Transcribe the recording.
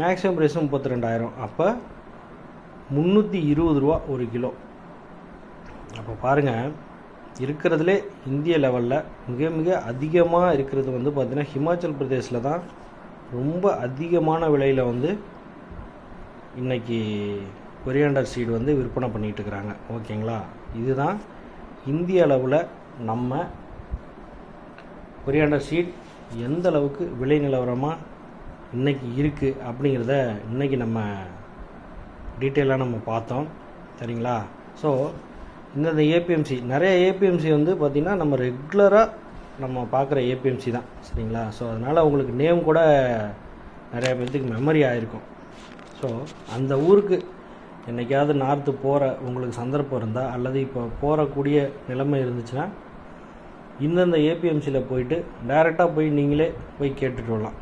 Maximum ப்ரைஸும் முப்பத்தி ரெண்டாயிரம் அப்போ முந்நூற்றி இருபது ரூபா ஒரு கிலோ. அப்போ பாருங்கள் இருக்கிறதுலே இந்திய லெவலில் மிக மிக அதிகமாக இருக்கிறது வந்து பார்த்திங்கன்னா ஹிமாச்சல் பிரதேஷில் தான் ரொம்ப அதிகமான விலையில் வந்து இன்றைக்கி கொரியாண்டர் சீடு வந்து விற்பனை பண்ணிகிட்டு இருக்கிறாங்க. ஓகேங்களா? இதுதான் இந்திய அளவில் நம்ம கொரியாண்டர் சீட் எந்த அளவுக்கு விலை நிலவரமாக இன்றைக்கி இருக்குது அப்படிங்கிறத இன்றைக்கி நம்ம டீட்டெயிலாக நம்ம பார்த்தோம். சரிங்களா? ஸோ இந்தந்த ஏபிஎம்சி நிறைய ஏபிஎம்சி வந்து பார்த்திங்கன்னா நம்ம ரெகுலராக நம்ம பார்க்குற ஏபிஎம்சி தான். சரிங்களா? ஸோ அதனால் உங்களுக்கு நேம் கூட நிறைய பேர்த்துக்கு மெமரி ஆகிருக்கும் ஸோ அந்த ஊருக்கு என்னைக்காவது நார்த்து போகிற உங்களுக்கு சந்தர்ப்பம் இருந்தால் அல்லது இப்போ போகக்கூடிய நிலைமை இருந்துச்சுன்னா இந்தந்த ஏபிஎம்சியில் போயிட்டு டைரெக்டாக போய் நீங்களே போய் கேட்டுட்டு வரலாம்.